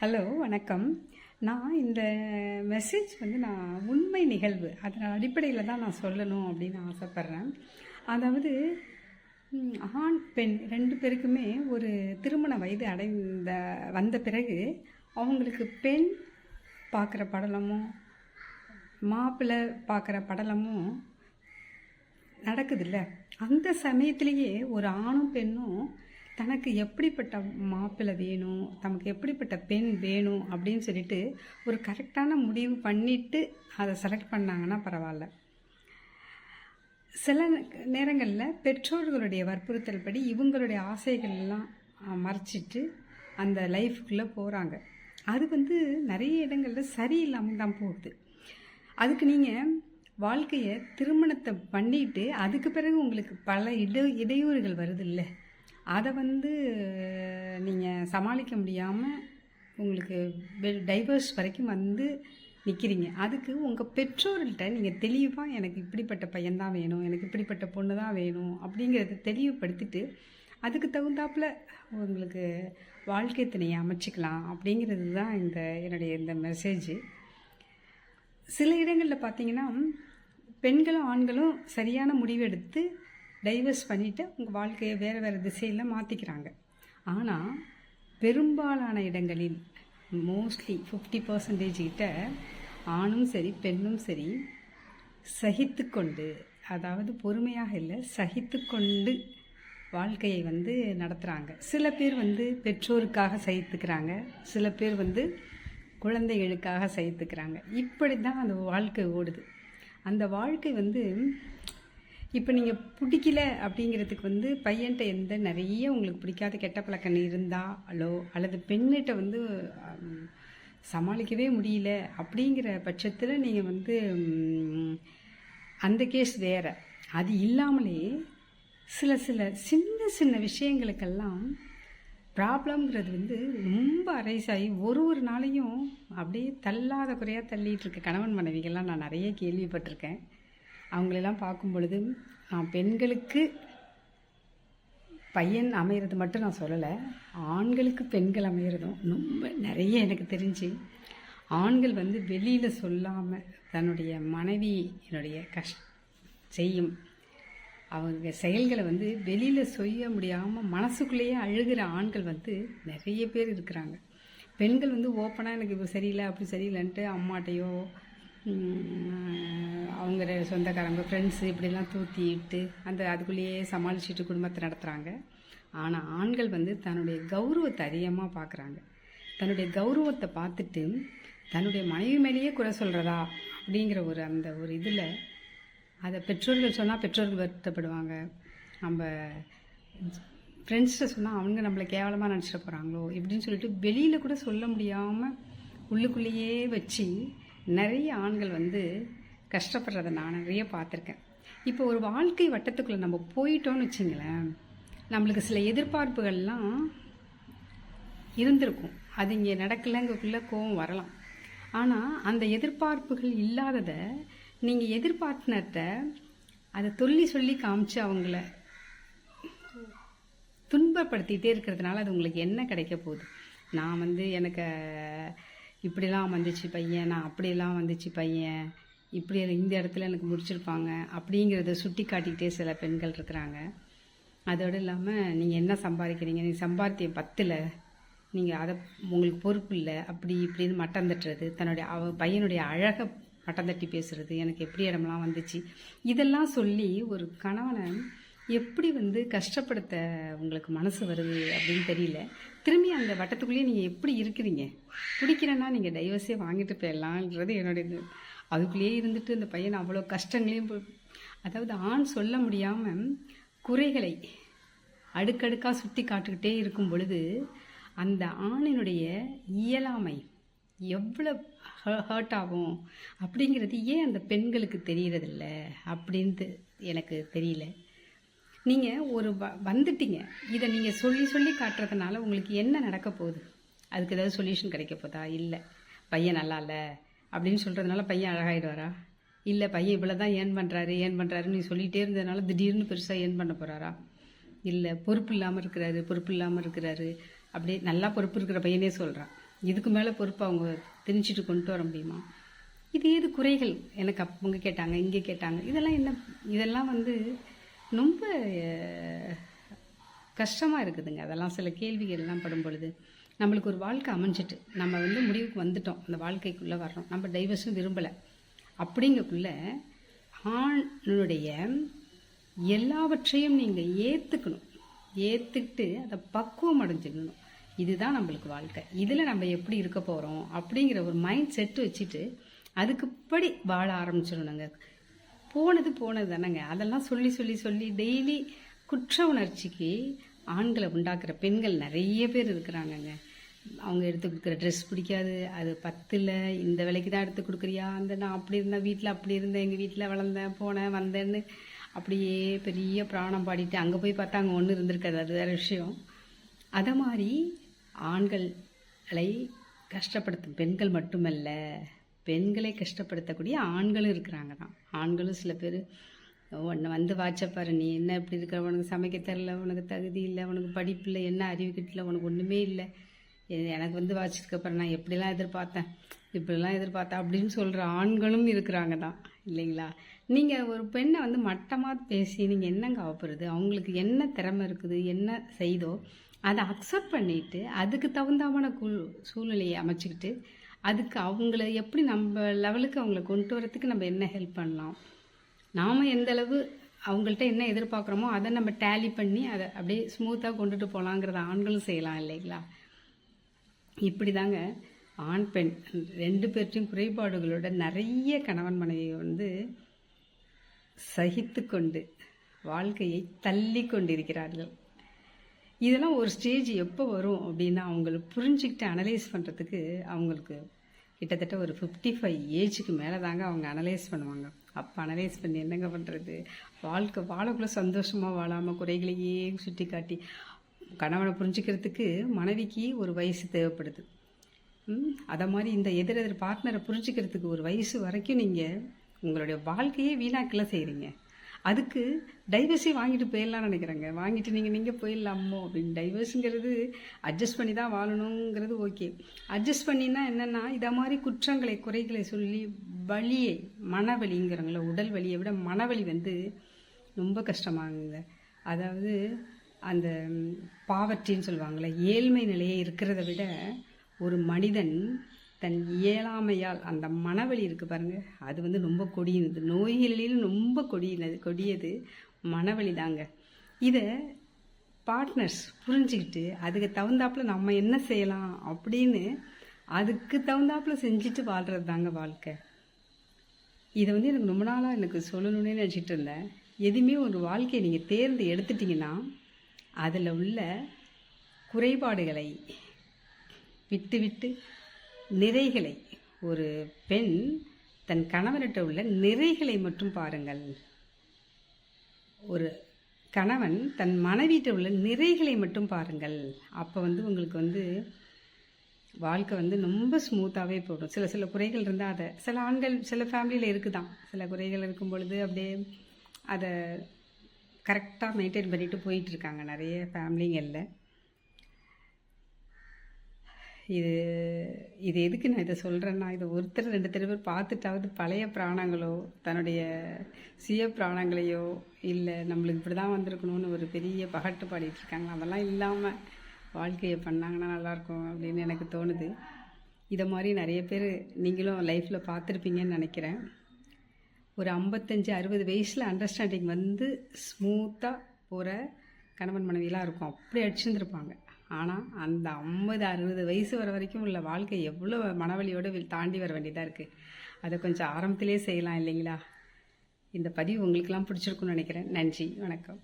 Hello வணக்கம். நான் இந்த மெசேஜ் வந்து நான் உண்மை நிகழ்வு அதன் அடிப்படையில் தான் நான் சொல்லணும் அப்படின்னு ஆசைப்பட்றேன். அதாவது ஆண் பெண் ரெண்டு பேருக்குமே ஒரு திருமண வயது அடைந்த வந்த பிறகு அவங்களுக்கு பெண் பார்க்குற படலமும் மாப்பிள்ளை பார்க்குற படலமும் நடக்குதுல்ல. அந்த சமயத்திலேயே ஒரு ஆணும் பெண்ணும் தனக்கு எப்படிப்பட்ட மாப்பிள்ளை வேணும் தமக்கு எப்படிப்பட்ட பெண் வேணும் அப்படின்னு சொல்லிட்டு ஒரு கரெக்டான முடிவு பண்ணிட்டு அதை செலக்ட் பண்ணாங்கன்னா பரவாயில்ல. சில நேரங்களில் பெற்றோர்களுடைய வற்புறுத்தல் படி இவங்களுடைய ஆசைகள் எல்லாம் மறைச்சிட்டு அந்த லைஃப்குள்ளே போகிறாங்க அது வந்து நிறைய இடங்களில் சரியில்லாமல் தான் போகுது. அதுக்கு நீங்கள் வாழ்க்கையை திருமணத்தை பண்ணிட்டு அதுக்கு பிறகு உங்களுக்கு பல இட இடையூறுகள் வருது இல்லை அதை வந்து நீங்கள் சமாளிக்க முடியாமல் உங்களுக்கு டைவர்ஸ் வரைக்கும் வந்து நிற்கிறீங்க அதுக்கு உங்கள் பெற்றோர்கள்ட்ட நீங்கள் தெளிவாக எனக்கு இப்படிப்பட்ட பையன்தான் வேணும் எனக்கு இப்படிப்பட்ட பொண்ணு தான் வேணும் அப்படிங்கிறத தெளிவுபடுத்திட்டு அதுக்கு தகுந்தாப்புல உங்களுக்கு வாழ்க்கை துணையை அமைச்சிக்கலாம் அப்படிங்கிறது தான் இந்த என்னுடைய இந்த மெசேஜ் சில இடங்களில் பார்த்தீங்கன்னா பெண்களும் ஆண்களும் சரியான முடிவெடுத்து டைவர்ஸ் பண்ணிவிட்டு உங்கள் வாழ்க்கையை வேறு வேறு திசையில் மாற்றிக்கிறாங்க ஆனால் பெரும்பாலான இடங்களில் மோஸ்ட்லி ஃபிஃப்டி பர்சன்டேஜ் கிட்ட ஆணும் சரி பெண்ணும் சரி சகித்து கொண்டு அதாவது பொறுமையாக இல்லை சகித்து கொண்டு வாழ்க்கையை வந்து நடத்துகிறாங்க சில பேர் வந்து பெற்றோருக்காக சகித்துக்கிறாங்க. சில பேர் வந்து குழந்தைகளுக்காக சகித்துக்கிறாங்க. இப்படி தான் அந்த வாழ்க்கை ஓடுது. அந்த வாழ்க்கை வந்து இப்போ நீங்கள் பிடிக்கல அப்படிங்கிறதுக்கு வந்து பையன்கிட்ட எந்த நிறைய உங்களுக்கு பிடிக்காத கெட்ட பழக்கம் இருந்தாலோ அல்லது பெண்ணிட்ட வந்து சமாளிக்கவே முடியல அப்படிங்கிற பட்சத்தில் நீங்கள் வந்து அந்த கேஸ் வேறு. அது இல்லாமலே சில சில சின்ன சின்ன விஷயங்களுக்கெல்லாம் ப்ராப்ளம்ங்கிறது வந்து ரொம்ப அரைசாகி ஒரு ஒரு நாளையும் அப்படியே தள்ளாத குறையாக தள்ளிகிட்டு இருக்க கணவன் மனைவிகள்லாம் நான் நிறைய கேள்விப்பட்டிருக்கேன். அவங்களெல்லாம் பார்க்கும் பொழுது நான் பெண்களுக்கு பையன் அமையிறது மட்டும் நான் சொல்லலை ஆண்களுக்கு பெண்கள் அமையிறதும் ரொம்ப நிறைய எனக்கு தெரிஞ்சு ஆண்கள் வந்து வெளியில் சொல்லாமல் தன்னுடைய மனைவியினுடைய கஷ் செய்யும் அவங்க செயல்களை வந்து வெளியில் செய்ய முடியாமல் மனசுக்குள்ளேயே அழுகிற ஆண்கள் வந்து நிறைய பேர் இருக்கிறாங்க. பெண்கள் வந்து ஓப்பனாக எனக்கு இப்போ சரியில்லை அப்படி சரியில்லைன்ட்டு அம்மாட்டையோ அவங்க சொந்தக்காரங்க ஃப்ரெண்ட்ஸு இப்படிலாம் தூத்தி விட்டு அந்த அதுக்குள்ளேயே சமாளிச்சுட்டு குடும்பத்தை நடத்துகிறாங்க ஆனால் ஆண்கள் வந்து தன்னுடைய கௌரவத்தை அதிகமாக பார்க்குறாங்க தன்னுடைய கௌரவத்தை பார்த்துட்டு தன்னுடைய மனைவி மேலேயே குறை சொல்கிறதா அப்படிங்கிற ஒரு அந்த ஒரு இதில் அதை பெற்றோர்கள் சொன்னால் பெற்றோர்கள் வருத்தப்படுவாங்க. நம்ம ஃப்ரெண்ட்ஸ்கிட்ட சொன்னால் அவங்க நம்மளை கேவலமாக நினச்சிட போகிறாங்களோ இப்படின்னு சொல்லிட்டு வெளியில் கூட சொல்ல முடியாமல் உள்ளுக்குள்ளேயே வச்சு நிறைய ஆண்கள் வந்து கஷ்டப்படுறத நான் நிறைய பார்த்துருக்கேன். இப்போ ஒரு வாழ்க்கை வட்டத்துக்குள்ளே நம்ம போயிட்டோம்னு வச்சுங்களேன் நம்மளுக்கு சில எதிர்பார்ப்புகள்லாம் இருந்திருக்கும். அது இங்கே நடக்கலைங்கக்குள்ளே கோவம் வரலாம். ஆனால் அந்த எதிர்பார்ப்புகள் இல்லாததை நீங்கள் எதிர்பார்ட்னர்கிட்ட அதை சொல்லி சொல்லி காமிச்சு அவங்கள துன்பப்படுத்திகிட்டே இருக்கிறதுனால அது உங்களுக்கு என்ன கிடைக்க போகுது? நான் வந்து எனக்கு இப்படிலாம் வந்துச்சு பையன் நான் அப்படியெல்லாம் வந்துச்சு பையன் இப்படி இந்த இடத்துல எனக்கு முடிச்சிருப்பாங்க அப்படிங்கிறத சுட்டி காட்டிக்கிட்டே சில பெண்கள் இருக்கிறாங்க. அதோடு இல்லாமல் நீங்கள் என்ன சம்பாதிக்கிறீங்க? நீங்கள் சம்பாத்தியம் பத்தில் நீங்கள் அதை உங்களுக்கு பொறுப்பு இல்லை. அப்படி இப்படின்னு மட்டம் தட்டுறது தன்னுடைய அவ பையனுடைய அழகை மட்டம் தட்டி பேசுறது எனக்கு எப்படி இடமெல்லாம் வந்துச்சு? இதெல்லாம் சொல்லி ஒரு கணவனை எப்படி வந்து கஷ்டப்படுத்த உங்களுக்கு மனசு வருது அப்படின்னு தெரியல. திரும்பி அந்த வட்டத்துக்குள்ளேயே நீங்கள் எப்படி இருக்கிறீங்க? பிடிக்கிறேன்னா நீங்கள் டைவர்ஸே வாங்கிட்டு போயிடலான்றது என்னுடைய இது அதுக்குள்ளேயே இருந்துட்டு இந்த பையன் அவ்வளோ கஷ்டங்களையும் அதாவது ஆண் சொல்ல முடியாமல் குறைகளை அடுக்கடுக்காக சுட்டி காட்டுக்கிட்டே இருக்கும் பொழுது அந்த ஆணினுடைய இயலாமை எவ்வளோ ஹர்ட் ஆகும்? அப்படிங்கிறது ஏன் அந்த பெண்களுக்கு தெரியறதில்ல? அப்படின்ட்டு எனக்கு தெரியல. நீங்கள் ஒரு வ வந்துட்டீங்க. இதை நீங்கள் சொல்லி சொல்லி காட்டுறதுனால உங்களுக்கு என்ன நடக்க போகுது? அதுக்கு ஏதாவது சொல்யூஷன் கிடைக்க போதா? இல்லை. பையன் நல்லா இல்லை. அப்படின்னு சொல்கிறதுனால பையன் அழகாயிடுவாரா? இல்லை பையன் இவ்வளோ தான் ஏன் பண்ணுறாரு ஏன் பண்ணுறாருன்னு நீ சொல்லிகிட்டே இருந்ததுனால திடீர்னு பெருசாக ஏன் பண்ண போகிறாரா இல்லை பொறுப்பு இல்லாமல் இருக்கிறாரு பொறுப்பு இல்லாமல் இருக்கிறாரு. அப்படியே நல்லா பொறுப்பு இருக்கிற பையனே சொல்கிறான் இதுக்கு மேலே பொறுப்பு அவங்க திணிச்சிட்டு கொண்டு வர முடியுமா? இது ஏது குறைகள்? எனக்கு அவங்க கேட்டாங்க இங்கே கேட்டாங்க. இதெல்லாம் என்ன? இதெல்லாம் வந்து ரொம்ப கஷ்டமாக இருக்குதுங்க. அதெல்லாம் சில கேள்விகள்லாம் படும் பொழுது நம்மளுக்கு ஒரு வாழ்க்கை அமைஞ்சிட்டு நம்ம வந்து முடிவுக்கு வந்துட்டோம். அந்த வாழ்க்கைக்குள்ளே வர்றோம். நம்ம டைவர்ஸும் விரும்பலை. அப்படிங்கக்குள்ள ஆணுடைய எல்லாவற்றையும் நீங்கள் ஏற்றுக்கணும் ஏற்றுக்கிட்டு அதை பக்குவம் அடைஞ்சிடணும் இதுதான் நம்மளுக்கு வாழ்க்கை. இதில் நம்ம எப்படி இருக்க போகிறோம் அப்படிங்கிற ஒரு மைண்ட் செட்டு வச்சுட்டு அதுக்குப்படி வாழ ஆரம்பிச்சிடணுங்க. போனது போனது தானேங்க. அதெல்லாம் சொல்லி சொல்லி சொல்லி டெய்லி குற்ற உணர்ச்சிக்கு ஆண்களை உண்டாக்குற பெண்கள் நிறைய பேர் இருக்கிறாங்கங்க. அவங்க எடுத்து கொடுக்குற ட்ரெஸ் பிடிக்காது. அது பத்தில் இந்த விலைக்கு தான் எடுத்து கொடுக்குறியா? அந்த நான் அப்படி இருந்தேன் வீட்டில் அப்படி இருந்தேன் எங்கள் வீட்டில் வளர்ந்தேன் போனேன் வந்தேன்னு அப்படியே பெரிய பிராணம் பாடிட்டு அங்கே போய் பார்த்தா அங்கே ஒன்று இருந்திருக்காது. அது வேறு விஷயம். அதை மாதிரி ஆண்களை கஷ்டப்படுத்தும் பெண்கள் மட்டுமல்ல பெண்களை கஷ்டப்படுத்தக்கூடிய ஆண்களும் இருக்கிறாங்க தான் ஆண்களும் சில பேர் உன்னை வந்து வாட்சப்பாரு நீ என்ன இப்படி இருக்கிற? உனக்கு சமைக்க தெரில உனக்கு தகுதி இல்லை உனக்கு படிப்பு இல்லை என்ன அறிவு கிட்டல உனக்கு ஒன்றுமே இல்லை. எனக்கு வந்து வாட்சதுக்கப்புறம் நான் எப்படிலாம் எதிர்பார்த்தேன் இப்படிலாம் எதிர்பார்த்தேன் அப்படின்னு சொல்கிற ஆண்களும் இருக்கிறாங்க தான் இல்லைங்களா? நீங்கள் ஒரு பெண்ணை வந்து மட்டமாக பேசி நீங்கள் என்னங்க ஆகப்படுறது அவங்களுக்கு என்ன திறமை இருக்குது? என்ன செய்தோ அதை அக்செப்ட் பண்ணிட்டு அதுக்கு தகுந்தமான குழு சூழ்நிலையை அமைச்சிக்கிட்டு அதுக்கு அவங்கள எப்படி நம்ம லெவலுக்கு அவங்கள கொண்டு வரத்துக்கு நம்ம என்ன ஹெல்ப் பண்ணலாம்? நாம் எந்தளவு அவங்கள்ட்ட என்ன எதிர்பார்க்குறோமோ அதை நம்ம டேலி பண்ணி அதை அப்படியே ஸ்மூத்தாக கொண்டுட்டு போகலாங்கிறத ஆண்களும் செய்யலாம் இல்லைங்களா? இப்படி தாங்க ஆண் பெண் ரெண்டு பேர்த்தையும் குறைபாடுகளோட நிறைய கணவன் மனைவி வந்து சகித்து கொண்டு வாழ்க்கையை தள்ளி கொண்டிருக்கிறார்கள் இதெல்லாம் ஒரு ஸ்டேஜ் எப்போ வரும் அப்படின்னா அவங்களுக்கு புரிஞ்சுக்கிட்டு அனலைஸ் பண்ணுறதுக்கு அவங்களுக்கு கிட்டத்தட்ட ஒரு ஃபிஃப்டி ஃபைவ் ஏஜுக்கு மேலே தாங்க அவங்க அனலைஸ் பண்ணுவாங்க. அப்போ அனலைஸ் பண்ணி என்னங்க பண்ணுறது வாழ்க்கை வாழக்குள்ளே சந்தோஷமாக வாழாமல் குறைகளையே சுட்டி காட்டி கணவனை புரிஞ்சுக்கிறதுக்கு மனைவிக்கு ஒரு வயசு தேவைப்படுது. அதை மாதிரி இந்த எதிர் எதிர் பார்ட்னரை புரிஞ்சுக்கிறதுக்கு ஒரு வயசு வரைக்கும் நீங்கள் உங்களுடைய வாழ்க்கையே வீணாக்கல செய்கிறீங்க அதுக்கு டைவர்ஸே வாங்கிட்டு போயிடலாம்னு நினைக்கிறேங்க. வாங்கிட்டு நீங்கள் நீங்கள் போயிடலாமோ அப்படின்னு. டைவர்ஸுங்கிறது அட்ஜஸ்ட் பண்ணி தான் வாழணுங்கிறது ஓகே அட்ஜஸ்ட் பண்ணினா என்னென்னா இதை மாதிரி குற்றங்களை குறைகளை சொல்லி வலியை மனவலிங்கிறாங்கள உடல் வலியை விட மனவலி வந்து ரொம்ப கஷ்டமாகுங்க. அதாவது அந்த பாவர்ட்டின்னு சொல்லுவாங்கள்ல ஏழ்மை நிலையை இருக்கிறத விட ஒரு மனிதன் தன் இயலாமையால் அந்த மனவழி இருக்குது பாருங்கள் அது வந்து ரொம்ப கொடியினது நோய்களிலும் ரொம்ப கொடியினது கொடியது மனவழி தாங்க இதை பார்ட்னர்ஸ் புரிஞ்சுக்கிட்டு அதுக்கு தகுந்தாப்புல நம்ம என்ன செய்யலாம் அப்படின்னு அதுக்கு தகுந்தாப்புல செஞ்சுட்டு வாழ்கிறது தாங்க வாழ்க்கை. இதை வந்து எனக்கு ரொம்ப நாளாக எனக்கு சொல்லணும்னே நினச்சிட்டு இருந்தேன். எதுவுமே ஒரு வாழ்க்கையை நீங்கள் தேர்ந்து எடுத்துட்டிங்கன்னா அதில் உள்ள குறைபாடுகளை விட்டு விட்டு நிறைகளை. ஒரு பெண் தன் கணவன்கிட்ட உள்ள நிறைகளை மட்டும் பாருங்கள். ஒரு கணவன் தன் மனைவிட்ட உள்ள நிறைகளை மட்டும் பாருங்கள். அப்போ வந்து உங்களுக்கு வந்து வாழ்க்கை வந்து ரொம்ப ஸ்மூத்தாகவே போடும் சில சில குறைகள் இருந்தால் அதை சில ஆண்கள் சில ஃபேமிலியில் இருக்குதான். சில குறைகள் இருக்கும் பொழுது அப்படியே அதை கரெக்டாக மெயின்டைன் பண்ணிட்டு போயிட்டு இருக்காங்க. நிறைய ஃபேமிலிங்களில் இது இது எதுக்கு நான் இதை சொல்கிறேன்னா இது ஒருத்தர் ரெண்டு பேர் பேர் பார்த்துட்டாவது பழைய பிராணங்களோ தன்னுடைய சுய பிராணங்களையோ இல்லை நம்மளுக்கு இப்படி தான் வந்திருக்கணும்னு ஒரு பெரிய பகட்டு பாடிட்டு இருக்காங்க அதெல்லாம் இல்லாமல் வாழ்க்கையை பண்ணாங்கன்னா நல்லாயிருக்கும் அப்படின்னு எனக்கு தோணுது. இதை மாதிரி நிறைய பேர் நீங்களும் லைஃப்பில் பார்த்துருப்பீங்கன்னு நினைக்கிறேன். ஒரு ஐம்பத்தஞ்சு அறுபது வயசில் அண்டர்ஸ்டாண்டிங் வந்து ஸ்மூத்தாக போகிற கணவன் மனைவிலாம் இருக்கும். அப்படி அடிச்சிருந்துருப்பாங்க. ஆனால் அந்த ஐம்பது அறுபது வயசு வர வரைக்கும் உள்ள வாழ்க்கை எவ்வளோ மனவலியோடு தாண்டி வர வேண்டியதாக இருக்குது அதை கொஞ்சம் ஆரம்பத்திலே செய்யலாம் இல்லைங்களா? இந்த பதிவு உங்களுக்கெல்லாம் பிடிச்சிருக்குன்னு நினைக்கிறேன். நன்றி. வணக்கம்.